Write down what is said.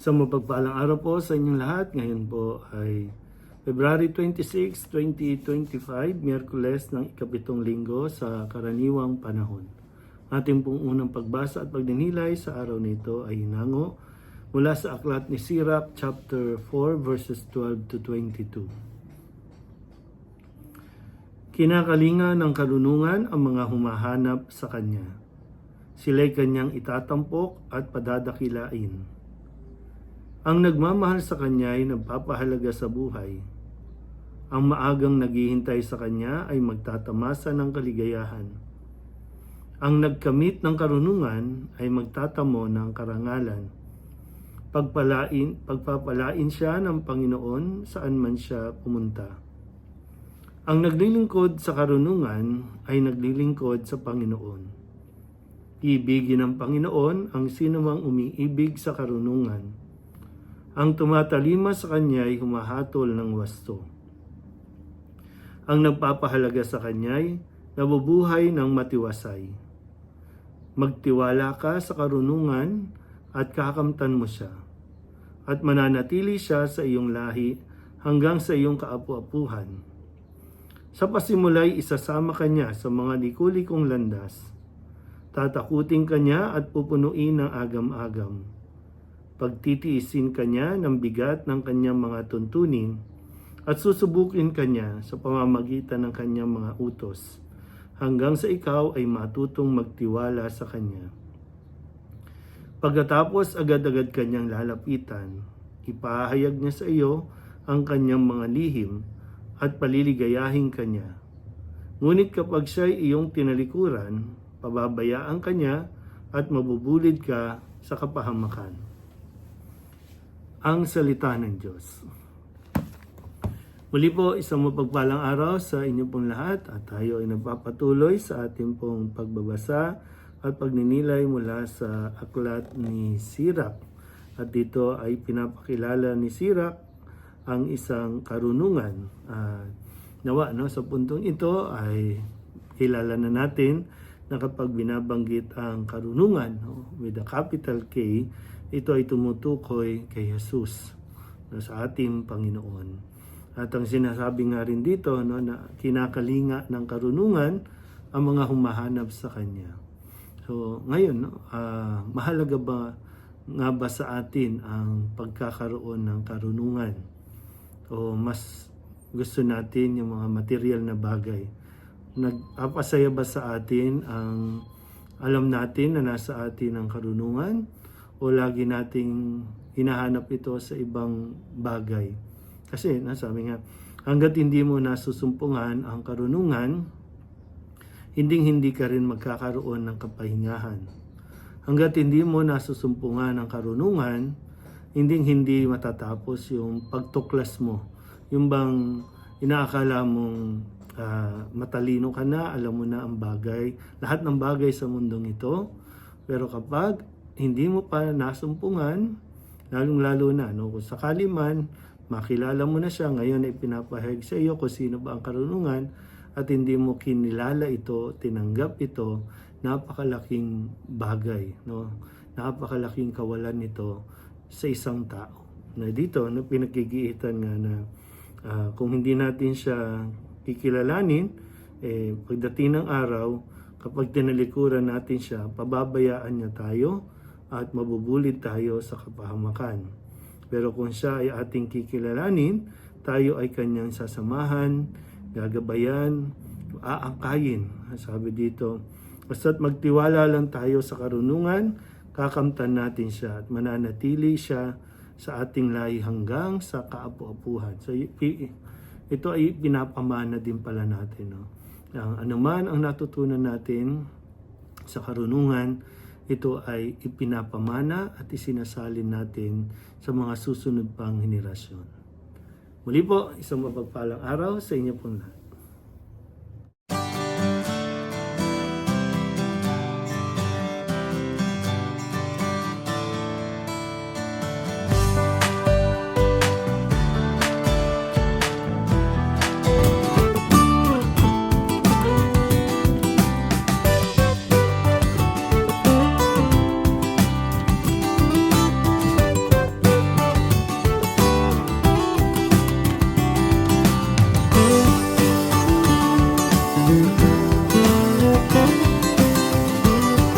Sa mapagpalang araw po sa inyong lahat, ngayon po ay February 26, 2025, Miyerkules ng ikapitong linggo sa karaniwang panahon. Ating pong unang pagbasa at pagdinilay sa araw nito ay hinango mula sa aklat ni Sirach chapter 4 verses 12 to 22. Kinakalinga ng karunungan ang mga humahanap sa kanya. Sila'y kanyang itatampok at padadakilain. Ang nagmamahal sa kanya ay nagpapahalaga sa buhay. Ang maagang naghihintay sa kanya ay magtatamasa ng kaligayahan. Ang nagkamit ng karunungan ay magtatamo ng karangalan. Pagpalain, pagpapalain siya ng Panginoon saan man siya pumunta. Ang naglilingkod sa karunungan ay naglilingkod sa Panginoon. Ibigin ng Panginoon ang sinumang umiibig sa karunungan. Ang tumatalima sa kanya ay humahatol ng wasto. Ang nagpapahalaga sa kanya ay nabubuhay ng matiwasay. Magtiwala ka sa karunungan at kakamtan mo siya. At mananatili siya sa iyong lahi hanggang sa iyong kaapu-apuhan. Sa pasimulay, isasama ka niya sa mga likulikong landas. Tatakutin ka niya at pupunuin ng agam-agam. Pagtitiisin ka niya ng bigat ng kanyang mga tuntunin at susubukin ka niya sa pamamagitan ng kanyang mga utos hanggang sa ikaw ay matutong magtiwala sa kanya. Pagkatapos agad-agad kanyang lalapitan, ipahayag niya sa iyo ang kanyang mga lihim at paliligayahin kanya. Ngunit kapag siya ay iyong tinalikuran, pababayaan kanya at mabubulid ka sa kapahamakan. Ang Salita ng Diyos Muli po, isang mapagpalang araw sa inyo pong lahat at tayo ay nagpapatuloy sa ating pong pagbabasa at pagninilay mula sa aklat ni Sirach. At dito ay pinapakilala ni Sirach ang isang karunungan. At nawa no, sa puntong ito ay kilala na natin na kapag binabanggit ang karunungan no, with a capital K, ito ay tumutukoy kay Jesus no, sa ating Panginoon. At ang sinasabi nga rin dito no, na kinakalinga ng karunungan ang mga humahanap sa Kanya. So ngayon, no, ah, mahalaga ba nga ba sa atin ang pagkakaroon ng karunungan? O mas gusto natin yung mga material na bagay? Nagpapasaya ba sa atin ang alam natin na nasa atin ang karunungan? O lagi nating hinahanap ito sa ibang bagay? Kasi nasabi nga, hanggat hindi mo nasusumpungan ang karunungan, hinding-hindi ka rin magkakaroon ng kapahingahan. Hanggat hindi mo nasusumpungan ang karunungan, hinding-hindi matatapos yung pagtuklas mo. Yung bang inaakala mong ah, matalino ka na, alam mo na ang bagay, lahat ng bagay sa mundong ito. Pero kapag hindi mo pa nasumpungan, lalong-lalo na, no, kung sakali man, makilala mo na siya, ngayon ay pinapahayag sa iyo kung sino ba ang karunungan at hindi mo kinilala ito, tinanggap ito, napakalaking bagay, no? Napakalaking kawalan nito sa isang tao. Na dito, no, pinagkigiitan nga na ah, kung hindi natin siya kikilalanin, eh, pagdating ng araw, kapag tinalikuran natin siya, pababayaan niya tayo at mabubulid tayo sa kapahamakan. Pero kung siya ay ating kikilalanin, tayo ay kanyang sasamahan, gagabayan, aangkayin. Sabi dito, basta't magtiwala lang tayo sa karunungan, kakamtan natin siya at mananatili siya sa ating lahi hanggang sa kaapu-apuhan. So, ito ay pinapamana din pala natin. No? Ang anuman ang natutunan natin sa karunungan, ito ay ipinapamana at isinasalin natin sa mga susunod pang henerasyon. Muli po, isang mapagpalang araw sa inyo pong lahat.